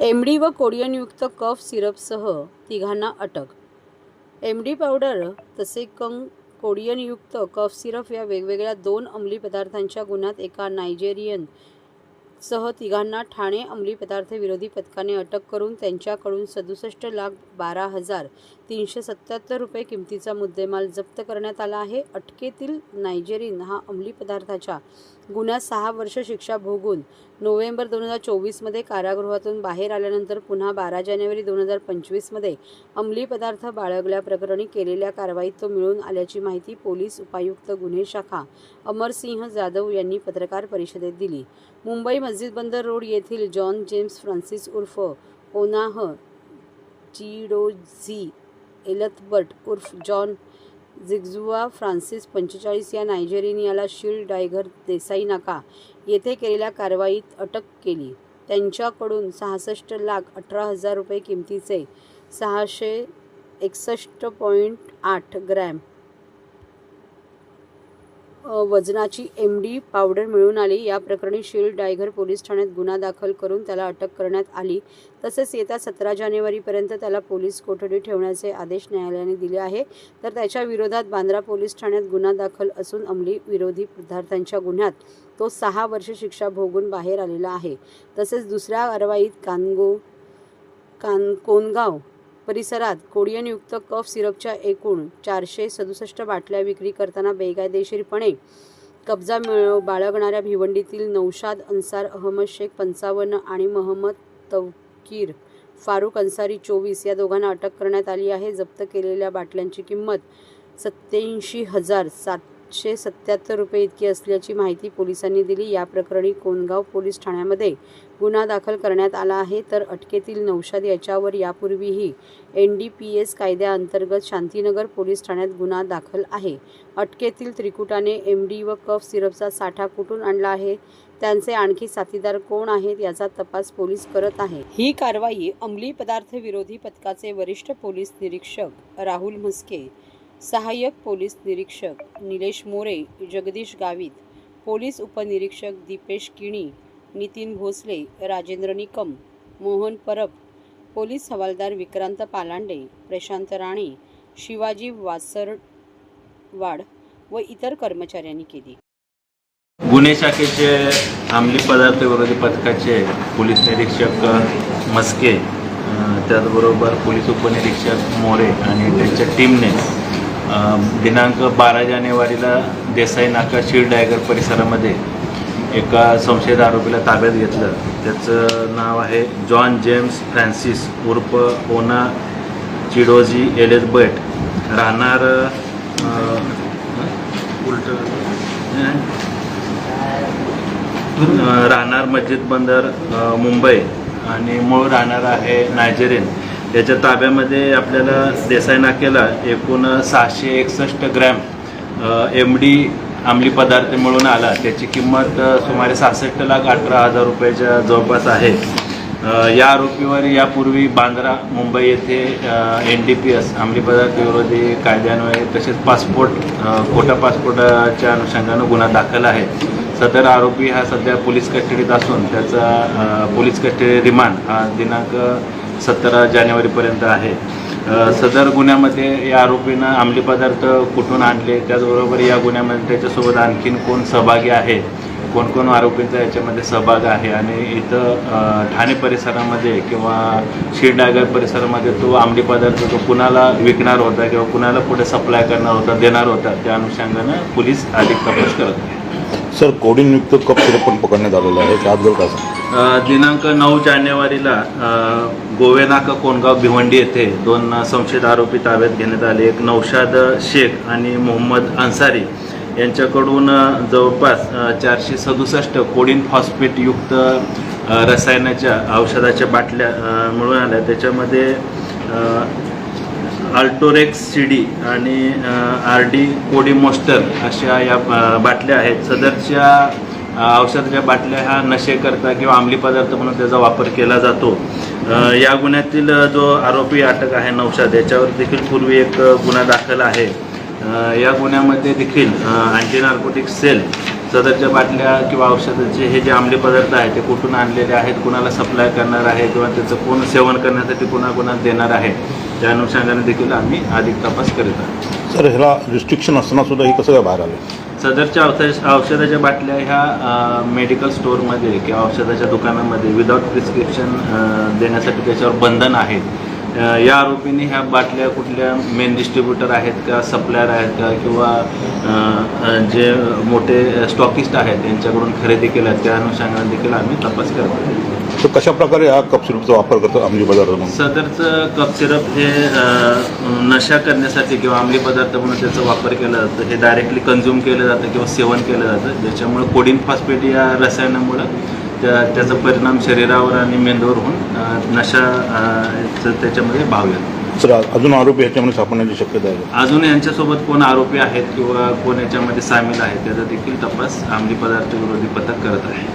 MD व कोडियनयुक्त कफ सिरपसह तिघांना अटक. एमडी पावडर तसे कंग कोडियनयुक्त कफ सिरप या वेगवेगळ्या दोन अंमली पदार्थांच्या गुन्ह्यात एका नायजेरियन सह तिघांना ठाणे अंमली पदार्थ विरोधी पथकाने अटक करून त्यांच्याकडून सदुसष्ट लाख बारा हजार तीनशे सत्याहत्तर रुपये किमतीचा मुद्देमाल जप्त करण्यात आला आहे. अटकेतील नायजेरियन हा अंमली पदार्थाच्या गुन्ह्यात सहा वर्ष शिक्षा भोगून नोव्हेंबर दोन हजार चोवीसमध्ये कारागृहातून बाहेर आल्यानंतर पुन्हा बारा जानेवारी दोन हजार पंचवीसमध्ये अंमली पदार्थ बाळगल्याप्रकरणी केलेल्या कारवाईत तो मिळून आल्याची माहिती पोलीस उपायुक्त गुन्हे शाखा अमरसिंह जाधव यांनी पत्रकार परिषदेत दिली. मुंबई मस्जिद बंदर रोड येथील जॉन जेम्स फ्रान्सिस उर्फ ओनाह चिडोझी एलथबर्ट उर्फ जॉन झिग्झुआ फ्रान्सिस पंचेचाळीस या नायजेरिनियाला शील्ड डायघर देसाई नाका येथे केलेल्या कारवाईत अटक केली. त्यांच्याकडून सहासष्ट लाख अठरा हजार रुपये किमतीचे सहाशे एकसष्ट पॉईंट आठ ग्रॅम वजनाची एम डी पावडर मिळून आली. या प्रकरणी शील्ड डायघर पोलीस ठाण्यात गुन्हा दाखल करून त्याला अटक करण्यात आली. तसेच येत्या सतरा जानेवारीपर्यंत त्याला पोलीस कोठडी ठेवण्याचे आदेश न्यायालयाने दिले आहे. तर त्याच्या विरोधात बांद्रा पोलीस ठाण्यात गुन्हा दाखल असून अंमली विरोधी पदार्थांच्या गुन्ह्यात तो सहा वर्ष शिक्षा भोगून बाहेर आलेला आहे. तसेच दुसऱ्या कारवाईत कानगो कान कोनगाव परिसरात कोडियनयुक्त कफ सिरपच्या एकूण चारशे सदुसष्ट बाटल्या विक्री करताना बेकायदेशीरपणे कब्जा मिळव बाळगणाऱ्या भिवंडीतील नौशाद अन्सार अहमद शेख पंचावन्न आणि महम्मद तवकीर फारुख अन्सारी चोवीस या दोघांना अटक करण्यात आली आहे. जप्त केलेल्या बाटल्यांची किंमत सत्त्याऐंशी हजार सात सातशे सत्याहत्तर रुपये इतकी असल्याची माहिती पोलिसांनी दिली. या प्रकरणी कोनगाव पोलीस ठाण्यामध्ये गुन्हा दाखल करण्यात आला आहे. तर अटकेतील नौशाद याच्यावर यापूर्वीही एन डी पी एस कायद्याअंतर्गत शांतीनगर पोलीस ठाण्यात गुन्हा दाखल आहे. अटकेतील त्रिकुटाने एम डी व कफ सिरपचा साठा कुठून आणला आहे? त्यांचे आणखी साथीदार कोण आहेत याचा तपास पोलीस करत आहे. ही कारवाई अंमली पदार्थ विरोधी पथकाचे वरिष्ठ पोलीस निरीक्षक राहुल म्हस्के सहाय्यक पोलीस निरीक्षक निलेश मोरे जगदीश गावित पोलीस उपनिरीक्षक दीपेश किणी नितीन भोसले राजेंद्र निकम मोहन परब पोलीस हवालदार विक्रांत पालांडे प्रशांत राणे शिवाजी वासरवाड व इतर कर्मचाऱ्यांनी केली. गुन्हे शाखेचे अंमली पदार्थ विरोधी पथकाचे पोलीस निरीक्षक मस्के त्याचबरोबर पोलीस उपनिरीक्षक मोरे आणि त्यांच्या टीमने दिनांक बारा जानेवारीला देसाई नाका शीर डायगर परिसरामध्ये एका संशयित आरोपीला ताब्यात घेतलं. त्याचं नाव आहे जॉन जेम्स फ्रान्सिस उर्फ ओना चिडोजी एलिझबेट राहणार उलट राहणार मस्जिद बंदर मुंबई. आणि मूळ राहणार आहे नायजेरियन. याच्या ताब्यामध्ये आपल्याला देसाई नाक्याला एकूण सहाशे एकसष्ट ग्रॅम एम डी अंमली पदार्थ मिळून आला. त्याची किंमत सुमारे सहासष्ट लाख अठरा हजार रुपयाच्या जवळपास आहे. या आरोपीवर यापूर्वी बांद्रा मुंबई येथे एन डी पी एस अंमली पदार्थ विरोधी कायद्यान्वये तसेच पासपोर्ट खोटा पासपोर्टाच्या अनुषंगानं गुन्हा दाखल आहे. सदर आरोपी हा सध्या पोलीस कस्टडीत असून त्याचा पोलीस कस्टडी रिमांड हा दिनांक सतरा जानेवारीपर्यंत आहे. सदर गुन्ह्यामध्ये या आरोपीनं अंमली पदार्थ कुठून आणले? त्याचबरोबर या गुन्ह्यामध्ये त्याच्यासोबत आणखीन कोण सहभागी आहे? कोण कोण आरोपींचा याच्यामध्ये सहभाग आहे? आणि इथं ठाणे परिसरामध्ये किंवा शिरडागर परिसरामध्ये तो अंमली पदार्थ तो कुणाला विकणार होता किंवा कुणाला पुढे सप्लाय करणार होता देणार होता त्या अनुषंगानं पोलीस अधिक तपास करत आहे. सर कोडिनयुक्त कप सिरप पण पकडण्यात आलेलं आहे. त्याबद्दल दिनांक नऊ जानेवारीला गोवेनाका कोणगाव भिवंडी येथे दोन संशयित आरोपी ताब्यात घेण्यात आले. एक नौशाद शेख आणि मोहम्मद अन्सारी यांच्याकडून जवळपास चारशे सदुसष्ट कोडिन फॉस्फेटयुक्त रसायनाच्या औषधाच्या बाटल्या मिळून आल्या. त्याच्यामध्ये अल्टोरेक्स सी डी आणि आर डी कोडीमोस्टर अशा या बाटल्या आहेत. सदरच्या औषधाच्या बाटल्या ह्या नशेकरता किंवा अंमली पदार्थ म्हणून त्याचा वापर केला जातो. या गुन्ह्यातील जो आरोपी अटक आहे नौशाद याच्यावर देखील पूर्वी एक गुन्हा दाखल आहे. या गुन्ह्यामध्ये देखील अँटी नार्कोटिक सेल सदरच्या बाटल्या किंवा औषधाचे हे जे अंमली पदार्थ आहेत ते कुठून आणलेले आहेत कुणाला सप्लाय करणार आहे किंवा त्याचं कोण सेवन करण्यासाठी कुणाकुणाला देणार आहे त्या अनुषंगाने देखील आम्ही अधिक तपास करीत आहोत. सर ह्याला रिस्ट्रिक्शन असताना सुद्धा हे कसं काय बाहेर आलं? सदरच्या औषध औषधाच्या बाटल्या ह्या मेडिकल स्टोअरमध्ये किंवा औषधाच्या दुकानामध्ये विदाउट प्रिस्क्रिप्शन देण्यासाठी त्याच्यावर बंधन आहेत. या आरोपींनी ह्या बाटल्या कुठल्या मेन डिस्ट्रीब्युटर आहेत का सप्लायर आहेत का किंवा जे मोठे स्टॉकिस्ट आहेत त्यांच्याकडून खरेदी केल्या त्या अनुषंगाने देखील आम्ही तपास करतो तर कशा प्रकारे हा कप सिरपचा वापर करतो अंमली पदार्थ सदरचं कप सिरप हे नशा करण्यासाठी किंवा अंमली पदार्थ म्हणून त्याचा वापर केला जातो. हे डायरेक्टली कन्झ्युम केलं जातं किंवा सेवन केलं जातं. ज्याच्यामुळे कोडिन फॉस्फेट या रसायनामुळं त्या त्याचा परिणाम शरीरावर आणि मेंदूवर होऊन नशा त्याच्यामध्ये भाव येतो सर अजून आरोपी ह्याच्यामध्ये सापडण्याची शक्यता आहे अजून यांच्यासोबत कोण आरोपी आहेत किंवा कोण याच्यामध्ये सामील आहेत त्याचा देखील तपास अंमली पदार्थ विरोधी पथक करत आहे.